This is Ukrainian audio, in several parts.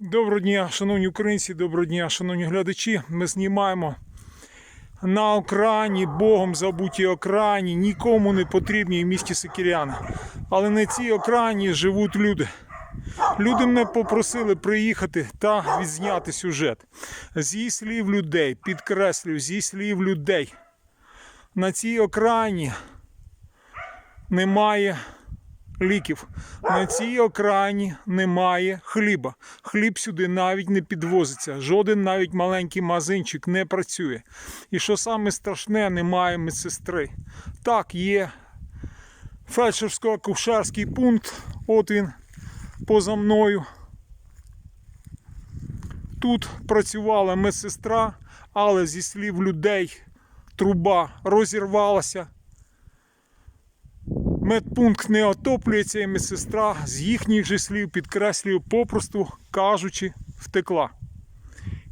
Доброго дня, шановні українці, доброго дня, шановні глядачі. Ми знімаємо на окраїні, Богом забутій окраїні, нікому не потрібній в місті Сикіряна. Але на цій окраїні живуть люди. Люди мене попросили приїхати та відзняти сюжет. Зі слів людей, підкреслюю, зі слів людей. На цій окраїні немає ліків. На цій окраїні немає хліба. Хліб сюди навіть не підвозиться. Жоден навіть маленький магазинчик не працює. І що саме страшне, немає медсестри. Так, є фельдшерсько-акушерський пункт. От він поза мною. Тут працювала медсестра, але зі слів людей труба розірвалася. Медпункт не отоплюється, і медсестра з їхніх же слів підкреслюю, попросту кажучи, втекла.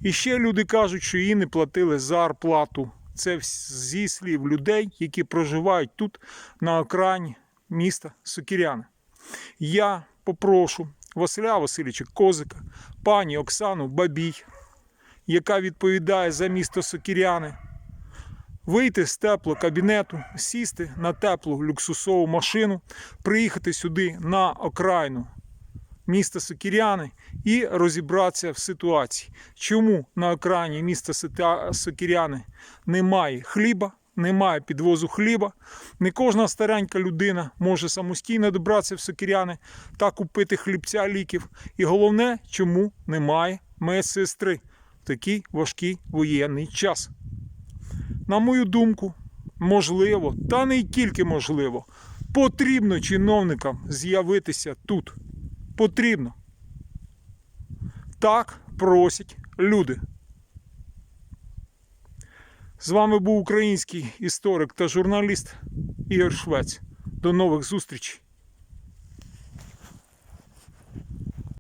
І ще люди кажуть, що їй не платили зарплату. Це зі слів людей, які проживають тут на окраїні міста Сокіряни. Я попрошу Василя Васильовича Козика, пані Оксану Бабій, яка відповідає за місто Сокіряни, вийти з теплого кабінету, сісти на теплу люксусову машину, приїхати сюди на окраїну міста Сокіряни і розібратися в ситуації, чому на окраїні міста Сокіряни немає хліба. Немає підвозу хліба. Не кожна старенька людина може самостійно добратися в сокіряни та купити хлібця ліків. І головне, чому немає медсестри в такий важкий воєнний час. На мою думку, можливо, та не тільки можливо, потрібно чиновникам з'явитися тут. Потрібно. Так просять люди. З вами був український історик та журналіст Ігор Швець. До нових зустрічей.